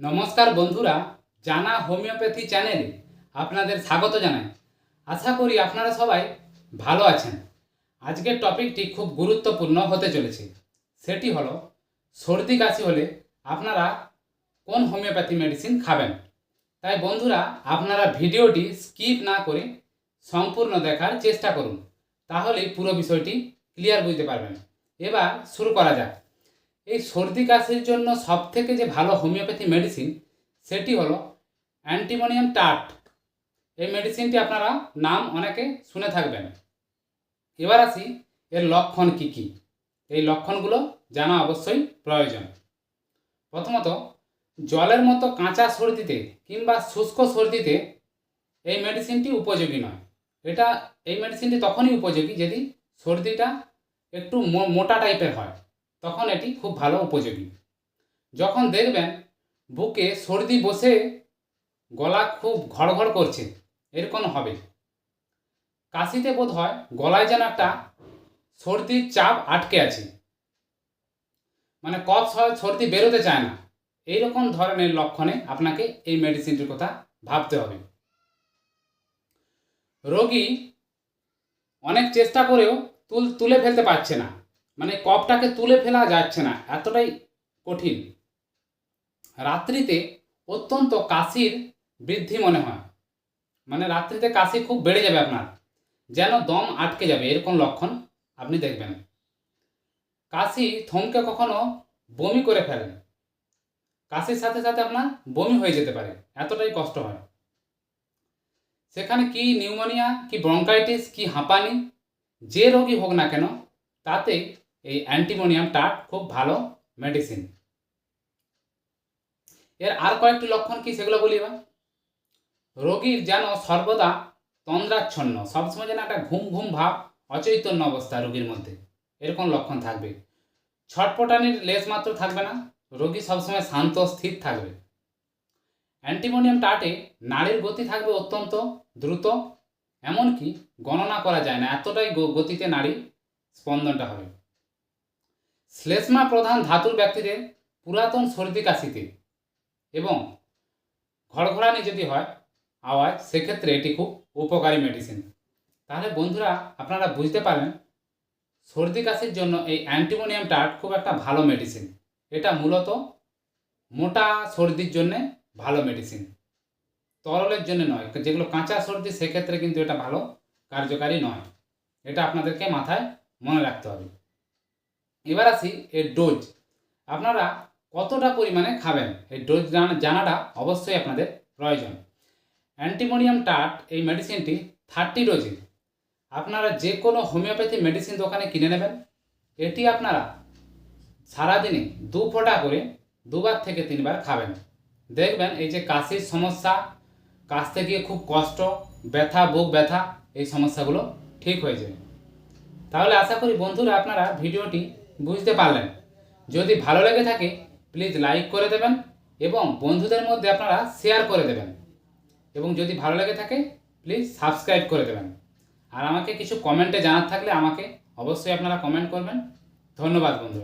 নমস্কার বন্ধুরা, জানা হোমিওপ্যাথি চ্যানেলে আপনাদের স্বাগত জানাই। আশা করি আপনারা সবাই ভালো আছেন। আজকের টপিকটি খুব গুরুত্বপূর্ণ হতে চলেছে। সেটি হলো, সর্দি কাশি হলে আপনারা কোন হোমিওপ্যাথি মেডিসিন খাবেন? তাই বন্ধুরা, আপনারা ভিডিওটি স্কিপ না করে সম্পূর্ণ দেখার চেষ্টা করুন, তাহলেই পুরো বিষয়টি ক্লিয়ার বুঝতে পারবেন। এবার শুরু করা যাক। এই সর্দি কাশির জন্য সবথেকে যে ভালো হোমিওপ্যাথি মেডিসিন সেটি হলো অ্যান্টিমোনিয়াম টার্ট এই মেডিসিনটি আপনারা নাম অনেকে শুনে থাকবেন। এবার আসি, এর লক্ষণ কি কি? এই লক্ষণগুলো জানা অবশ্যই প্রয়োজন। প্রথমত, জলের মতো কাঁচা সর্দিতে কিংবা শুষ্ক সর্দিতে এই মেডিসিনটি উপযোগী নয়। এটা, এই মেডিসিনটি তখনই উপযোগী যদি সর্দিটা একটু মোটা টাইপের হয়। তখন এটি খুব ভালো উপযোগী। যখন দেখবেন বুকে সর্দি বসে গলা খুব ঘড়ঘড় করছে এরকম হবে কাশিতে বোধ হয় গলায় যেন একটা সর্দির চাপ আটকে আছে। মানে কফ সর্দি বেরোতে চায় না। এইরকম ধরনের লক্ষণে আপনাকে এই মেডিসিনটির কথা ভাবতে হবে। রোগী অনেক চেষ্টা করেও তুল, তুলে ফেলতে পারছে না। মানে কপটাকে তুলে ফেলা যাচ্ছে না, এতটাই কঠিন। রাত্রিতে অত্যন্ত কাশির বৃদ্ধি মনে হয়। মানে রাত্রিতে কাশি খুব বেড়ে যাবে আপনার, যেন দম আটকে যাবে, এরকম লক্ষণ আপনি দেখবেন। কাশি থমকে কখনো বমি করে ফেলেন কাশির সাথে সাথে আপনার বমি হয়ে যেতে পারে, এতটাই কষ্ট হয়। সেখানে কি নিউমোনিয়া, কি ব্রঙ্কাইটিস, কি হাঁপানি, যে রোগী হোক না কেন, তাতে এই অ্যান্টিমোনিয়াম টাট খুব ভালো মেডিসিন এর আর কয়েকটি লক্ষণ কি সেগুলো বলি এবার? রোগীর যেন সর্বদা তন্দ্রাচ্ছন্ন, সবসময় যেন একটা ঘুম ঘুম ভাব, অচৈতন্য অবস্থা রোগীর মধ্যে। এরকম লক্ষণ থাকবে। ছটপটানির লেশ মাত্র থাকবে না, রোগী সবসময় শান্ত, স্থির থাকবে। অ্যান্টিমোনিয়াম টাটে নাড়ির গতি থাকবে অত্যন্ত দ্রুত, এমনকি গণনা করা যায় না, এতটাই গতিতে নাড়ি স্পন্দনটা হবে। শ্লেষ্মা প্রধান ধাতুর ব্যক্তিদের পুরাতন সর্দি কাশিতে এবং ঘড়ঘড়ানি যদি হয়, আওয়াজ, সেক্ষেত্রে এটি খুব উপকারী মেডিসিন তাহলে বন্ধুরা, আপনারা বুঝতে পারলেন সর্দি কাশির জন্য এই অ্যান্টিমোনিয়াম টার্ট খুব একটা ভালো মেডিসিন এটা মূলত মোটা সর্দির জন্য ভালো মেডিসিন তরলের জন্য নয়, যেগুলো কাঁচা সর্দি, সেক্ষেত্রে কিন্তু এটা ভালো কার্যকারী নয়। এটা আপনাদেরকে মাথায় মনে রাখতে হবে। এবার আসি এর ডোজ আপনারা কতটা পরিমাণে খাবেন? এই ডোজ জানা- জানাটা অবশ্যই আপনাদের প্রয়োজন। অ্যান্টিমোনিয়াম টাট এই মেডিসিনটি থার্টি ডোজে আপনারা যে কোনো হোমিওপ্যাথি মেডিসিন দোকানে কিনে নেবেন। এটি আপনারা সারাদিনে দু ফোঁটা করে দুবার থেকে তিনবার খাবেন। দেখবেন এই যে কাশির সমস্যা, কাশতে গিয়ে খুব কষ্ট, ব্যথা, বুক ব্যথা, এই সমস্যাগুলো ঠিক হয়ে যাবে তাহলে আশা করি বন্ধুরা আপনারা ভিডিওটি বুঝতে পারলেন। যদি ভালো লেগে থাকে প্লিজ লাইক করে দেবেন এবং বন্ধুদের মধ্যে আপনারা শেয়ার করে দেবেন। এবং যদি ভালো লেগে থাকে প্লিজ সাবস্ক্রাইব করে দেবেন। আর আমাকে কিছু কমেন্টে জানার থাকলে আমাকে অবশ্যই আপনারা কমেন্ট করবেন। ধন্যবাদ বন্ধুরা।